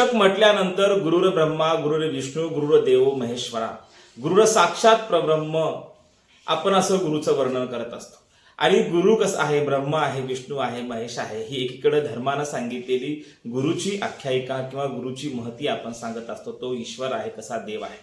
शिक्षक म्हटल्यानंतर गुरुर ब्रह्मा गुरुर विष्णू गुरुर देव महेश्वरा. गुरुर साक्षात प्रब्रह्म आपण असं गुरुचं वर्णन करत असतो. आणि गुरु कसं आहे? ब्रह्म आहे विष्णू आहे महेश आहे ही एकीकडे धर्मानं सांगितलेली गुरुची आख्यायिका किंवा गुरुची महती आपण सांगत असतो तो ईश्वर आहे कसा देव आहे.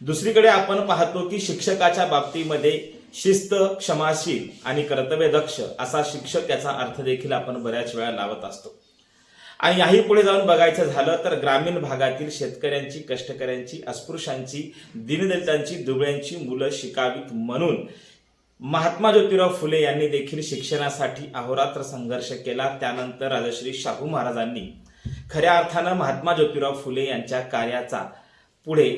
दुसरीकडे आपण पाहतो की शिक्षकाच्या बाबतीमध्ये शिस्त क्षमाशील आणि कर्तव्यदक्ष असा शिक्षक याचा अर्थ देखील आपण बऱ्याच वेळा लावत असतो. आणि याही पुढे जाऊन बघायचं झालं तर ग्रामीण भागातील शेतकऱ्यांची कष्टकऱ्यांची अस्पृश्यांची दीनदलितांची दुबळ्यांची मुलं शिकावीत म्हणून महात्मा ज्योतिराव फुले यांनी देखील शिक्षणासाठी अहोरात्र संघर्ष केला. त्यानंतर राजश्री शाहू महाराजांनी खऱ्या अर्थानं महात्मा ज्योतिराव फुले यांच्या कार्याचा पुढे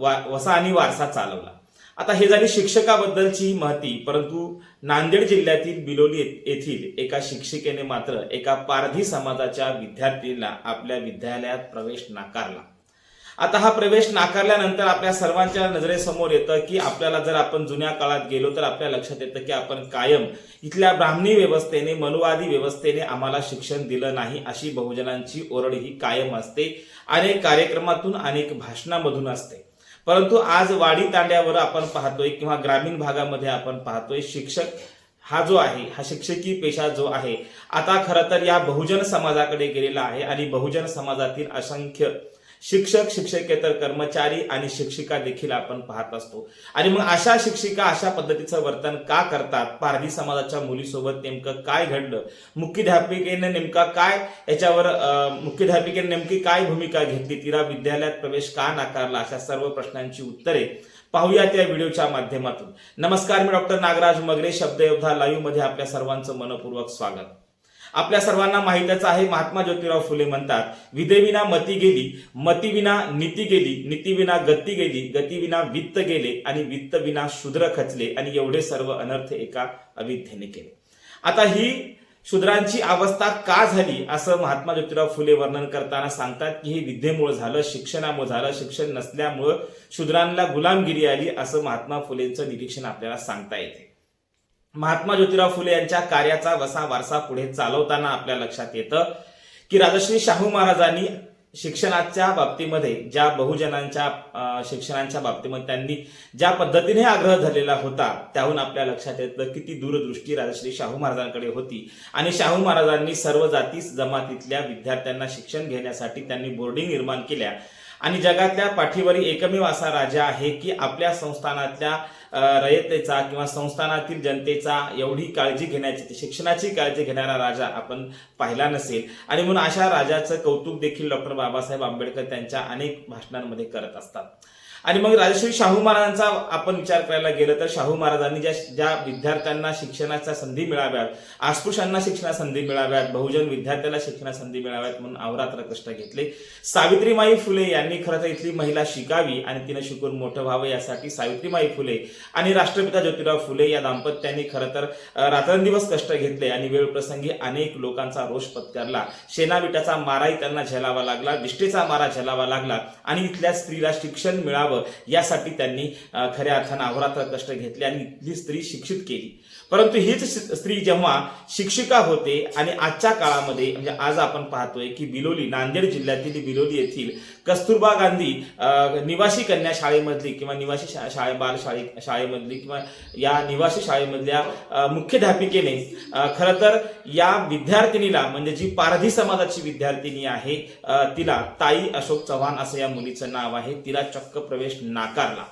वा वसा आणि वारसा चालवला. आता हे झाली शिक्षकाबद्दलची महती परंतु नांदेड जिल्ह्यातील बिलोली येथील एका शिक्षिकेने मात्र एका पारधी समाजाच्या विद्यार्थीला आपल्या विद्यालयात प्रवेश नाकारला. आता हा प्रवेश नाकारल्यानंतर आपल्या सर्वांच्या नजरेसमोर येतं की आपल्याला जर आपण जुन्या काळात गेलो तर आपल्या लक्षात येतं की आपण कायम इथल्या ब्राह्मणी व्यवस्थेने मनुवादी व्यवस्थेने आम्हाला शिक्षण दिलं नाही अशी बहुजनांची ओरड ही कायम असते अनेक कार्यक्रमातून अनेक भाषणामधून असते. परंतु आज वाडी तांड्यावर आपण पाहतोय किंवा ग्रामीण भागामध्ये आपण पाहतोय शिक्षक हा जो आहे हा शिक्षकी पेशा जो आहे आता खरं तर या बहुजन समाजाकडे गेलेला आहे आणि बहुजन समाजातील असंख्य शिक्षक शिक्षकेतर कर्मचारी आणि शिक्षिका देखील आपण पाहत असतो. आणि मग अशा शिक्षिका अशा पद्धतीचं वर्तन का करतात? पारधी समाजाच्या मुलीसोबत नेमकं काय घडलं? मुख्याध्यापिकेने नेमका काय याच्यावर मुख्याध्यापिकेने नेमकी काय भूमिका घेतली? तिला विद्यालयात प्रवेश का नाकारला? अशा सर्व प्रश्नांची उत्तरे पाहूया त्या व्हिडिओच्या माध्यमातून. नमस्कार मी डॉक्टर नागराज मगरे शब्दयोद्धा लाईव्हमध्ये आपल्या सर्वांचं मनपूर्वक स्वागत. आपल्या सर्वांना माहितच आहे महात्मा ज्योतिराव फुले म्हणतात विधेविना मती गेली मतीविना नीती गेली नीतीविना गती गेली गतीविना वित्त गेले आणि वित्तविना शूद्र खचले. आणि एवढे सर्व अनर्थ एका अविद्येने केले. आता ही शूद्रांची अवस्था का झाली असं महात्मा ज्योतिराव फुले वर्णन करताना सांगतात की हे विद्येमुळे झालं शिक्षणामुळे झालं शिक्षण नसल्यामुळं शूद्रांना गुलामगिरी आली असं महात्मा फुलेंचं निरीक्षण आपल्याला सांगता येते. महात्मा ज्योतिराव फुले यांच्या कार्याचा वसा वारसा पुढे चालवताना आपल्या लक्षात येतं की राजश्री शाहू महाराजांनी शिक्षणाच्या बाबतीमध्ये ज्या बहुजनांच्या शिक्षणांच्या बाबतीमध्ये त्यांनी ज्या पद्धतीने आग्रह झालेला होता त्याहून आपल्या लक्षात येतं किती दूरदृष्टी राजश्री शाहू महाराजांकडे होती. आणि शाहू महाराजांनी सर्व जाती जमातीतल्या विद्यार्थ्यांना शिक्षण घेण्यासाठी त्यांनी बोर्डिंग निर्माण केल्या. आणि जगातल्या पाठीवरी एकमेव असा राजा आहे की आपल्या संस्थानातल्या रयतेचा किंवा संस्थानातील जनतेचा एवढी काळजी घेण्याची शिक्षणाची काळजी घेणारा राजा आपण पाहिला नसेल. आणि म्हणून अशा राजाचं कौतुक देखील डॉक्टर बाबासाहेब आंबेडकर त्यांच्या अनेक भाषणांमध्ये करत असतात. आणि मग राजेश्वरी शाहू महाराजांचा आपण विचार करायला गेलं तर शाहू महाराजांनी ज्या ज्या विद्यार्थ्यांना शिक्षणाच्या संधी मिळाव्यात अस्पृश्यांना शिक्षणा संधी मिळाव्यात बहुजन विद्यार्थ्याला शिक्षणा संधी मिळाव्यात म्हणून अवरात्र कष्ट घेतले. सावित्रीमाई फुले यांनी खरं तर इथली महिला शिकावी आणि तिने शिकून मोठं व्हावं यासाठी सावित्रीमाई फुले आणि राष्ट्रपिता ज्योतिराव फुले या दाम्पत्यांनी खरं तर रात्रंदिवस कष्ट घेतले आणि वेळ प्रसंगी अनेक लोकांचा रोष पत्करला. सेनाविटाचा माराही त्यांना झेलावा लागला दिष्टेचा मारा झेलावा लागला आणि इथल्या स्त्रीला शिक्षण मिळावं यासाठी त्यांनी खऱ्या अर्थानं अहोरात्र कष्ट घेतले आणि इथली स्त्री शिक्षित केली. परंतु हीच स्त्री जेव्हा शिक्षिका होते आणि आजच्या काळामध्ये म्हणजे आज आपण पाहतोय की बिलोली नांदेड जिल्ह्यातील बिलोली येथील कस्तुरबा गांधी निवासी कन्या शाळेमधली किंवा निवासी शा- शाळे बाल शाळे शाळेमधली किंवा या निवासी शाळेमधल्या मुख्याध्यापिकेने खरं तर या विद्यार्थिनीला म्हणजे जी पारधी समाजाची विद्यार्थिनी आहे तिला ताई अशोक चव्हाण असं या मुलीचं नाव आहे. तिला चक्क प्रवेश नाकारला.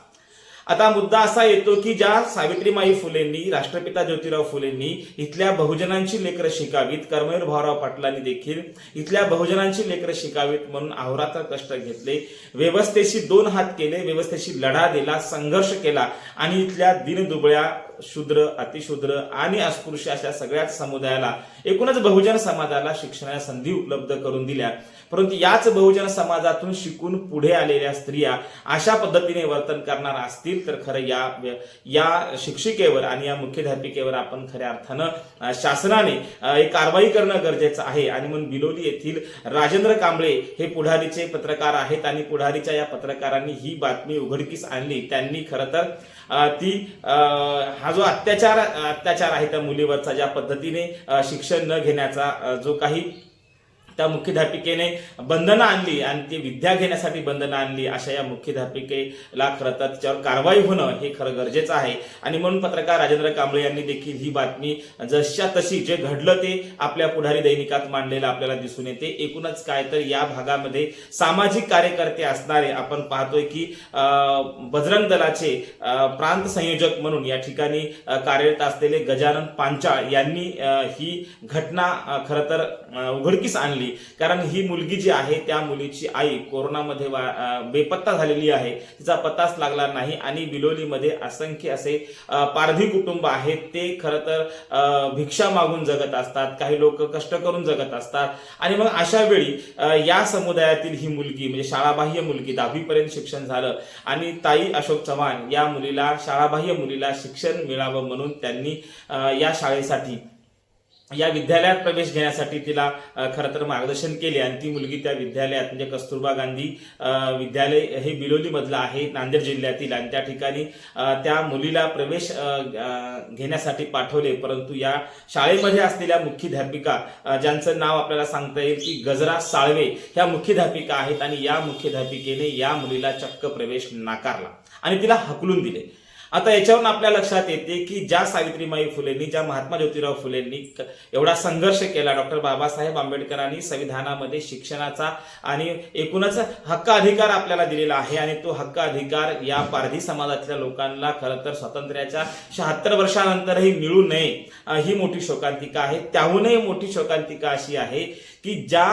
आता मुद्दा असा येतो की ज्या सावित्रीमाई फुलेंनी राष्ट्रपिता ज्योतिराव फुलेंनी इथल्या बहुजनांची लेकरं शिकावीत कर्मवीर भाऊराव पाटलांनी देखील इथल्या बहुजनांची लेकरं शिकावीत म्हणून अहोरात्र कष्ट घेतले. व्यवस्थेशी दोन हात केले व्यवस्थेशी लढा दिला संघर्ष केला आणि इथल्या दिनदुबळ्या शूद्र अतिशूद्र आणि अस्पृश्य अशा सगळ्याच समुदायाला एकूणच बहुजन समाजाला शिक्षणाच्या संधी उपलब्ध करून दिल्या. परंतु याच बहुजन समाजातून शिकून पुढे आलेल्या स्त्रिया अशा पद्धतीने वर्तन करणार असतील तर खरं या या शिक्षिकेवर आणि या मुख्याध्यापिकेवर आपण खऱ्या अर्थानं शासनाने एक कारवाई करणं गरजेचं आहे. आणि म्हणून बिलोली येथील राजेंद्र कांबळे हे पुढारीचे पत्रकार आहेत आणि पुढारीच्या या पत्रकारांनी ही बातमी उघडकीस आणली. त्यांनी खरं तर ती हा हा जो अत्याचार अत्याचार आहे त्या मुलीवरचा ज्या पद्धतीने शिक्षण न घेण्याचा जो काही त्या मुख्याध्यापिकेने बंधनं आणली आणि ती विद्या घेण्यासाठी बंधनं आणली अशा या मुख्याध्यापिकेला खरं तर तिच्यावर कारवाई होणं हे खरं गरजेचं आहे. आणि म्हणून पत्रकार राजेंद्र कांबळे यांनी देखील ही बातमी जशा तशी जे घडलं ते आपल्या पुढारी दैनिकात मांडलेलं आपल्याला दिसून येते. एकूणच काय तर या भागामध्ये सामाजिक कार्यकर्ते असणारे आपण पाहतोय की बजरंग दलाचे प्रांत संयोजक म्हणून या ठिकाणी कार्यरत असलेले गजानन पांचाळ यांनी ही घटना खरं तर उघडकीस आणली. कारण ही मुलगी जी आहे त्या मुलीची आई कोरोनामध्ये बेपत्ता झालेली आहे. तिचा पत्ताच लागला नाही आणि बिलोलीमध्ये असंख्य असे पारधी कुटुंब आहेत. ते खरं तर भिक्षा मागून जगत असतात. काही लोक कष्ट करून जगत असतात. आणि मग अशा वेळी या समुदायातील ही मुलगी म्हणजे शाळाबाह्य मुलगी दहावीपर्यंत शिक्षण झालं आणि ताई अशोक चव्हाण या मुलीला शाळाबाह्य मुलीला शिक्षण मिळावं म्हणून त्यांनी या शाळेसाठी या विद्यालयात प्रवेश घेण्यासाठी तिला खरं तर मार्गदर्शन केले आणि ती मुलगी त्या विद्यालयात म्हणजे कस्तुरबा गांधी विद्यालय हे बिलोलीमधलं आहे नांदेड जिल्ह्यातील आणि त्या ठिकाणी त्या मुलीला प्रवेश घेण्यासाठी पाठवले. परंतु या शाळेमध्ये असलेल्या मुख्याध्यापिका ज्यांचं नाव आपल्याला सांगता येईल की गजरा साळवे ह्या मुख्याध्यापिका आहेत आणि या मुख्याध्यापिकेने या मुलीला चक्क प्रवेश नाकारला आणि तिला हकलून दिले. आता याच्यावरून आपल्या लक्षात येते की ज्या सावित्रीमाई फुलेंनी ज्या महात्मा ज्योतिराव फुलेंनी क- एवढा संघर्ष केला डॉक्टर बाबासाहेब आंबेडकरांनी संविधानामध्ये शिक्षणाचा आणि एकूणच हक्क अधिकार आपल्याला दिलेला आहे आणि तो हक्क अधिकार या पारधी समाजातल्या लोकांना खरं तर स्वातंत्र्याच्या शहात्तर वर्षानंतरही मिळू नये ही मोठी शोकांतिका आहे. त्याहूनही मोठी शोकांतिका अशी आहे की ज्या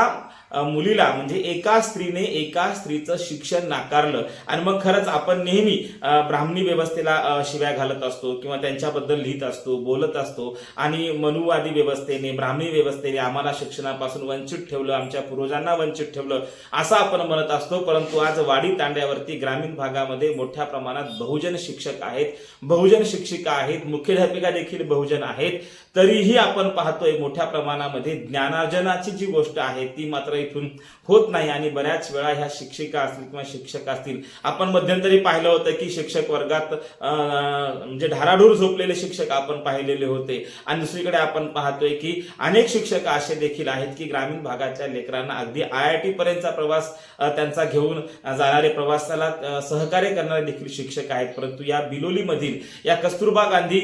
मुलीला म्हणजे एका स्त्रीने एका स्त्रीचं शिक्षण नाकारलं. आणि मग खरंच आपण नेहमी ब्राह्मणी व्यवस्थेला शिव्या घालत असतो किंवा त्यांच्याबद्दल लिहित असतो बोलत असतो. आणि मनुवादी व्यवस्थेने ब्राह्मणी व्यवस्थेने आम्हाला शिक्षणापासून वंचित ठेवलं आमच्या पूर्वजांना वंचित ठेवलं असं आपण म्हणत असतो. परंतु आज वाडी तांड्यावरती ग्रामीण भागामध्ये मोठ्या प्रमाणात बहुजन शिक्षक आहेत. बहुजन शिक्षिका आहेत. मुख्याध्यापिका देखील बहुजन आहेत. तरीही आपण पाहतोय मोठ्या प्रमाणामध्ये ज्ञानार्जनाची जी गोष्ट आहे ती मात्र इथून होत नाही आणि बऱ्याच वेळा ह्या शिक्षिका असतील किंवा शिक्षक असतील. आपण मध्यंतरी पाहिलं होतं की शिक्षक वर्गात म्हणजे ढाराढूर झोपलेले शिक्षक आपण पाहिलेले होते. आणि दुसरीकडे आपण पाहतोय की अनेक शिक्षक असे देखील आहेत की ग्रामीण भागाच्या लेकरांना अगदी आय आय टी पर्यंतचा प्रवास त्यांचा घेऊन जाणारे प्रवासाला सहकार्य करणारे देखील शिक्षक आहेत. परंतु या बिलोलीमधील या कस्तुरबा गांधी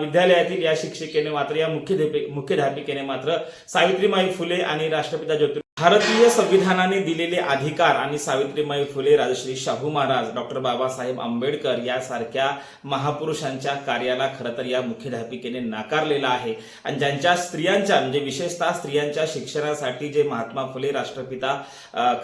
विद्यालयातील या शिक्षिकेने मात्र या मुख्याध्यापि मुख्याध्यापिकेने मात्र सावित्रीमाई फुले आणि राष्ट्रपिता ज्योति भारतीय संविधानाने दिलेले अधिकार आणि सावित्रीमाई फुले राजश्री शाहू महाराज डॉक्टर बाबासाहेब आंबेडकर यासारख्या महापुरुषांच्या कार्याला खरं तर या मुख्याध्यापिकेने नाकारलेला आहे. आणि ज्यांच्या स्त्रियांच्या म्हणजे विशेषतः स्त्रियांच्या शिक्षणासाठी जे महात्मा फुले राष्ट्रपिता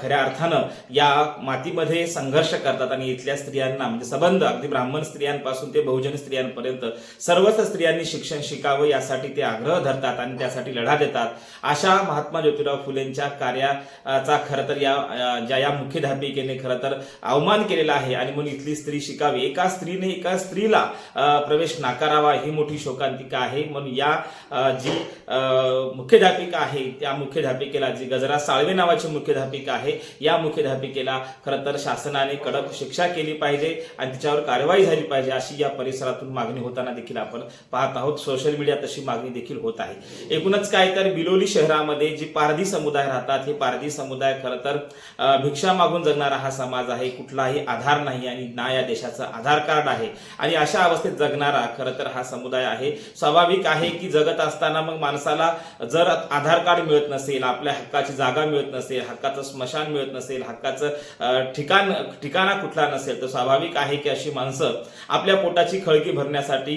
खऱ्या अर्थानं या मातीमध्ये संघर्ष करतात आणि इथल्या स्त्रियांना म्हणजे संबंध अगदी ब्राह्मण स्त्रियांपासून ते बहुजन स्त्रियांपर्यंत सर्वच स्त्रियांनी शिक्षण शिकावं यासाठी ते आग्रह धरतात आणि त्यासाठी लढा देतात. अशा महात्मा ज्योतिराव फुलेंच्या कार्याचा खरं तर या ज्या या मुख्याध्यापिकेने खरं तर अवमान केलेला आहे आणि म्हणून इथली स्त्री शिकावी. एका स्त्रीने एका स्त्रीला प्रवेश नाकारावा ही मोठी शोकांतिका आहे. म्हणून या जी अ, मुख्याध्यापिका आहे त्या मुख्याध्यापिकेला जी गजरा साळवे नावाची मुख्याध्यापिका आहे या मुख्याध्यापिकेला खरं तर शासनाने कडक शिक्षा केली पाहिजे आणि तिच्यावर कारवाई झाली पाहिजे अशी या परिसरातून मागणी होताना देखील आपण पाहत आहोत. सोशल मीडियात तशी मागणी देखील होत आहे. एकूणच काय तर बिलोली शहरामध्ये जी पारधी समुदाय राहतात हे पारधी समुदाय खरं तर भिक्षा मागून जगणारा हा समाज आहे. कुठलाही आधार नाही आणि ना या देशाचं आधार कार्ड आहे. आणि अशा अवस्थेत जगणारा खरं तर हा समुदाय आहे. स्वाभाविक आहे की जगत असताना मग माणसाला जर आधार कार्ड मिळत नसेल आपल्या हक्काची जागा मिळत नसेल हक्काचं स्मशान मिळत नसेल हक्काचं ठिकाण ठिकाणा कुठला नसेल तर स्वाभाविक आहे की अशी माणसं आपल्या पोटाची खळगी भरण्यासाठी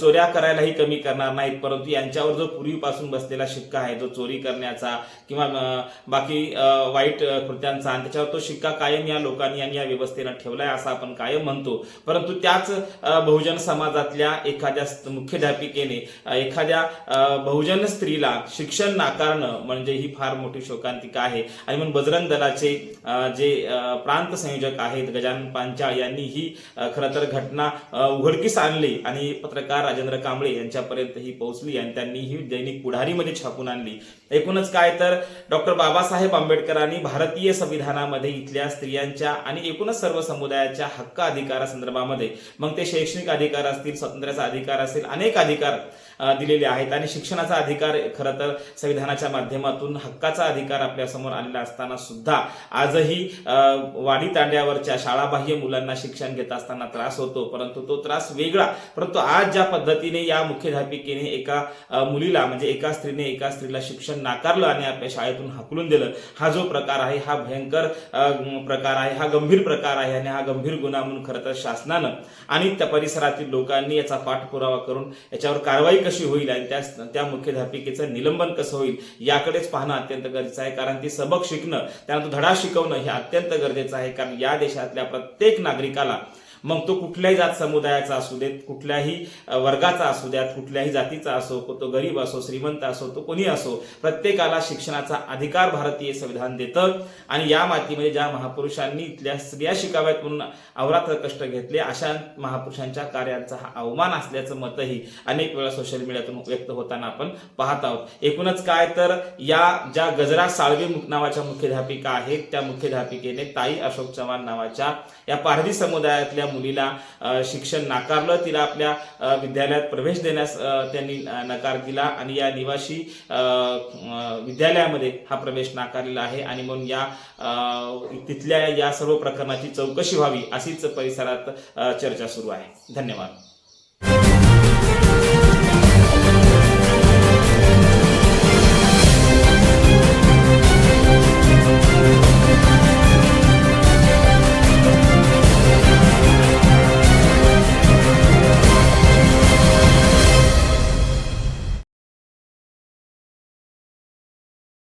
चोऱ्या करायलाही कमी करणार नाहीत. परंतु यांच्यावर जो पूर्वीपासून बसलेला शिक्का आहे जो चोरी करण्याचा किंवा बाकी वाईट कृत्यांचा. आणि त्याच्यावर तो शिक्का कायम या लोकांनी आणि या व्यवस्थेनं ठेवलाय असं आपण कायम म्हणतो. परंतु त्याच बहुजन समाजातल्या एखाद्या मुख्याध्यापिकेने एखाद्या बहुजन स्त्रीला शिक्षण नाकारणं म्हणजे ही फार मोठी शोकांतिका आहे. आणि म्हणून बजरंग दलाचे जे प्रांत संयोजक आहेत गजानन पांचाळ यांनी ही खरं तर घटना उघडकीस आणली आणि पत्रकार राजेंद्र कांबळे यांच्यापर्यंत ही पोहोचली आणि त्यांनी ही दैनिक पुढारीमध्ये छापून आणली. एकूणच काय तर डॉक्टर बाबासाहेब आंबेडकरांनी भारतीय संविधानामध्ये इथल्या स्त्रियांच्या आणि एकूणच सर्व समुदायाच्या हक्क अधिकारासंदर्भामध्ये मग ते शैक्षणिक अधिकार असतील स्वातंत्र्याचा अधिकार असेल अनेक अधिकार दिलेले आहेत. आणि शिक्षणाचा अधिकार खरं तर संविधानाच्या माध्यमातून हक्काचा अधिकार आपल्यासमोर आलेला असताना सुद्धा आजही वाडी तांड्यावरच्या शाळाबाह्य मुलांना शिक्षण घेत असताना त्रास होतो. परंतु तो त्रास वेगळा. परंतु आज ज्या पद्धतीने या मुख्याध्यापिकेने एका मुलीला म्हणजे एका स्त्रीने एका स्त्रीला शिक्षण नाकारलं आणि आपल्या शाळेतून हाकलून दिलं. हा जो प्रकार आहे हा भयंकर प्रकार आहे हा गंभीर प्रकार आहे आणि हा गंभीर गुन्हा म्हणून खरं तर शासनानं आणि त्या परिसरातील लोकांनी याचा पाठपुरावा करून याच्यावर कारवाई कशी होईल आणि त्या त्या मुख्याध्यापिकेचं निलंबन कसं होईल याकडेच पाहणं अत्यंत गरजेचं आहे. कारण ती सबक शिकणं त्यानंतर धडा शिकवणं हे अत्यंत गरजेचं आहे. कारण या देशातल्या प्रत्येक नागरिकाला मग तो कुठल्याही जात समुदायाचा असू देत कुठल्याही वर्गाचा असू द्यात कुठल्याही जातीचा असो तो गरीब असो श्रीमंत असो तो कोणी असो प्रत्येकाला शिक्षणाचा अधिकार भारतीय संविधान देतं. आणि या मातीमध्ये ज्या महापुरुषांनी इथल्या स्त्रिया शिकाव्यात म्हणून अवरात्र कष्ट घेतले अशा महापुरुषांच्या कार्यांचा हा अवमान असल्याचं मतही अनेक वेळा सोशल मीडियातून व्यक्त होताना आपण पाहत आहोत. एकूणच काय तर या ज्या गजरा साळवे नावाच्या मुख्याध्यापिका आहेत त्या मुख्याध्यापिकेने ताई अशोक चव्हाण नावाच्या या पारधी समुदायातल्या मुलीला शिक्षण नाकारलं तिला आपल्या विद्यालयात प्रवेश देण्यास त्यांनी नकार दिला आणि या निवासी अ, विद्यालयामध्ये हा प्रवेश नाकारलेला आहे आणि म्हणून या तिथल्या या सर्व प्रकरणाची चौकशी व्हावी अशीच परिसरात चर्चा सुरू आहे. धन्यवाद.